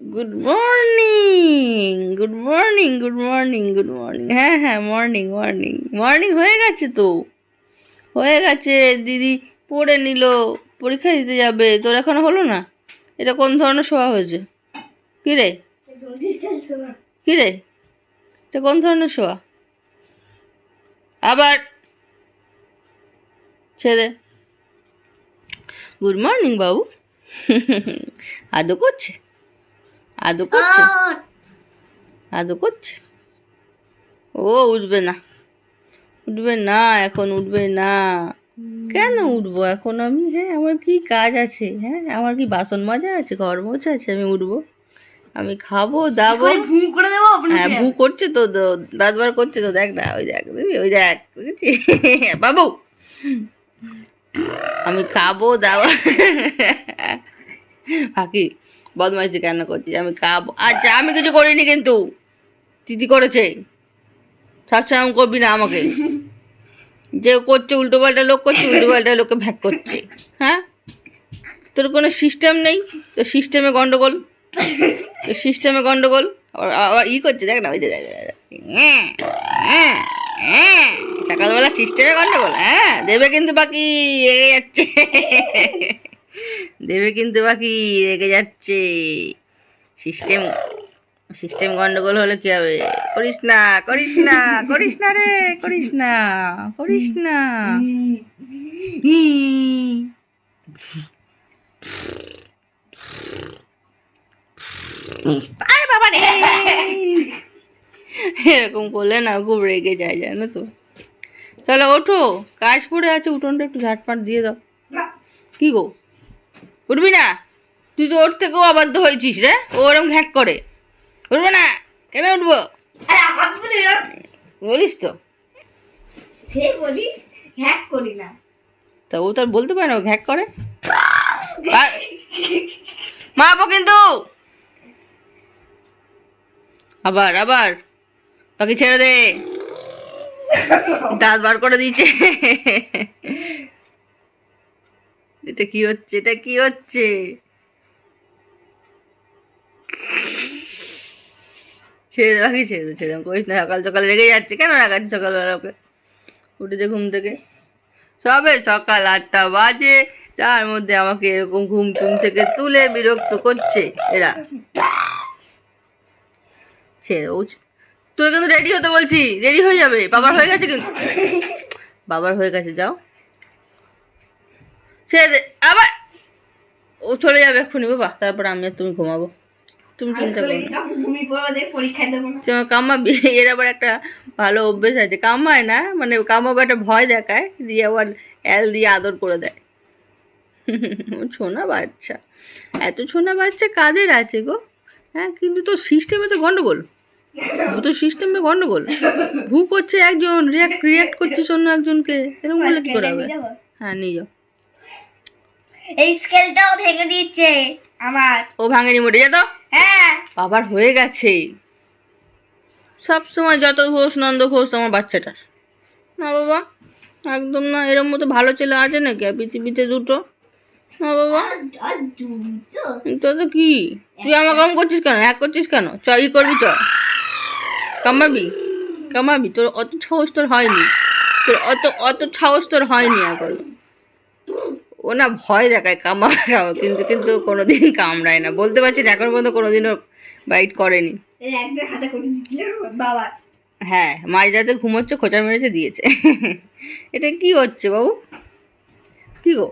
Good morning good morning good morning good morning হ্যাঁ হ্যাঁ morning morning morning হয়ে গেছে তো। হয়ে গেছে, দিদি পড়ে নিল, পরীক্ষা দিতে যাবে। তোর এখনও হলো না? এটা কোন ধরনের শোয়া হয়েছে? কী রে? কী রে? এটা কোন ধরনের শোয়া আবার ছেড়ে গুড মর্নিং বাবু। আদৌ করছে? আদৌ করছে? আদৌ করছে? ও উঠবে না। উঠবে না এখন উঠবে না। কেন উঠবো? এখন আমি হ্যাঁ আমার কি কাজ আছে? হ্যাঁ আমার কি বাসন মাজা আছে ঘর মোছা আছে আমি উঠবো। আমি খাব দাবো। ভু করে দেবো হ্যাঁ ভু করছে তো দাঁতবার করছে তো দেখ না ওই দেখ দেখবি ওই দেখ বুঝেছি বাবু! আমি খাব দাবো ফাঁকি বদমাইশি কেন করছিস? আমি খাব। আচ্ছা আমি কিছু করিনি কিন্তু। দিদি করেছে। সবসময় করবি না আমাকে। যে করছে উল্টো পাল্টা লোক করছে উল্টো পাল্টা লোককে ভ্যাক করছে। হ্যাঁ? তোর কোনো সিস্টেম নেই? তো সিস্টেমে গন্ডগোল? তো সিস্টেমে গন্ডগোল? আবার ই করছে দেখ না ওই দেখ, দেখ, দেখ। হ্যাঁ। সকালবেলা সিস্টেমে গন্ডগোল হ্যাঁ দেবে কিন্তু বাকি রেগে যাচ্ছে। দেবে কিন্তু বাকি রেগে যাচ্ছে। সিস্টেম সিস্টেম গন্ডগোল হলে কি হবে? করিস না করিস না করিস না রে, করিস না করিস না। আরে বাবা রে। এরকম করলে না খুব রেগে যায় জানো তো। চলো ওঠো কাজ পড়ে আছে উঠোনটা একটু ঝাটপাট দিয়ে দাও। কি গো? উঠবি না? তুই তো ওর থেকেও অবাধ্য হয়েছিস রে ও ওরম ঘ্যাক করে। উঠবো না? কেন উঠবো? বলিস তো। সে বলি হ্যাক করি না। তা ও তো আর বলতে পারে না ও ঘ্যাক করে। মাপো কিন্তু। আবার আবার। বাকি ছেড়ে দে। দাঁত বার করে দিচ্ছে এটা কি হচ্ছে? এটা কি হচ্ছে? ছেড়ে দে বাকি ছেড়ে দে ছেড়ে দে। করিস না সকাল সকাল রেগে যাচ্ছে। কেন রাখাচ্ছি সকালবেলা ওকে? উঠেছে ঘুম থেকে। সবে সকাল আটটা বাজে। তার মধ্যে আমাকে এরকম ঘুম টুম থেকে তুলে বিরক্ত করছে। এরা। ছেড়ে তুই কিন্তু রেডি হতে বলছি। রেডি হয়ে যাবে। বাবার হয়ে গেছে কিন্তু। বাবার হয়ে গেছে যাও। দে আবার ও চলে যাবে এক্ষুনি বাবা। তারপর আমি আর তুমি ঘুমাবো। তুমি চিন্তা করো কামাবি এর আবার একটা ভালো অভ্যেস আছে। কামায় না মানে কামাবো একটা ভয় দেখায় দিয়ে আবার এল দিয়ে আদর করে দেয়। ও ছোনা বাচ্চা। এত ছোনা বাচ্চা কাদের আছে গো? হ্যাঁ কিন্তু তো সিস্টেমে তো গন্ডগোল। তো সিস্টেমে গন্ডগোল। ভু করছে একজন রিয়াক্ট রিয়াক্ট করছে অন্য একজনকে। এরকম বলে কি করে হবে? হ্যাঁ নিয়ে যাও। এই স্কেলটাও ভেঙে দিচ্ছে আমার। ও ভাঙেনি মোটে যা তো। হ্যাঁ। বাবার হয়ে গেছে। সব সময় যত ঘোষ নন্দ ঘোষ আমার বাচ্চাটার। না বাবা একদম না এরম মতো ভালো ছেলে আছে নাকি? পৃথিবীতে দুটো। না বাবা। তো তো কি? তুই আমার কাম করছিস কেন? এক করছিস কেন? চ ই করবি চ। কামাবি? কামাবি? তোর অত সাহস তোর হয়নি। তোর অত অত সাহস তোর হয়নি এখন। ও না ভয় দেখায় কামা কিন্তু কিন্তু কোনোদিন কামড়ায় না। বলতে পারছি না এখন পর্যন্ত কোনোদিনও বাইট করেনি। হ্যাঁ মাঝরাতে ঘুমোচ্ছে খোঁচা মেরেছে দিয়েছে। এটা কি হচ্ছে বাবু? কি গো?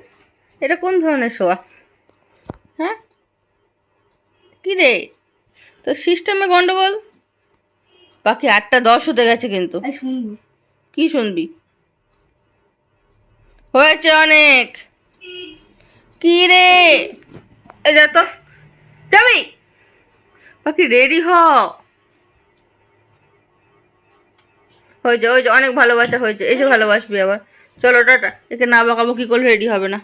এটা কোন ধরনের শোয়া? হ্যাঁ? কি রে? তো সিস্টেমে গন্ডগোল? বাকি আটটা দশ হতে গেছে কিন্তু। কি শুনবি? হয়েছে অনেক। কি রে? যা তো। যাবি? বাকি রেডি হ। হয়েছে হয়েছে অনেক ভালোবাসা হয়েছে। এসে ভালোবাসবি আবার। চলো টাটা। একে না বাঁকাবো কি করলে রেডি হবে না।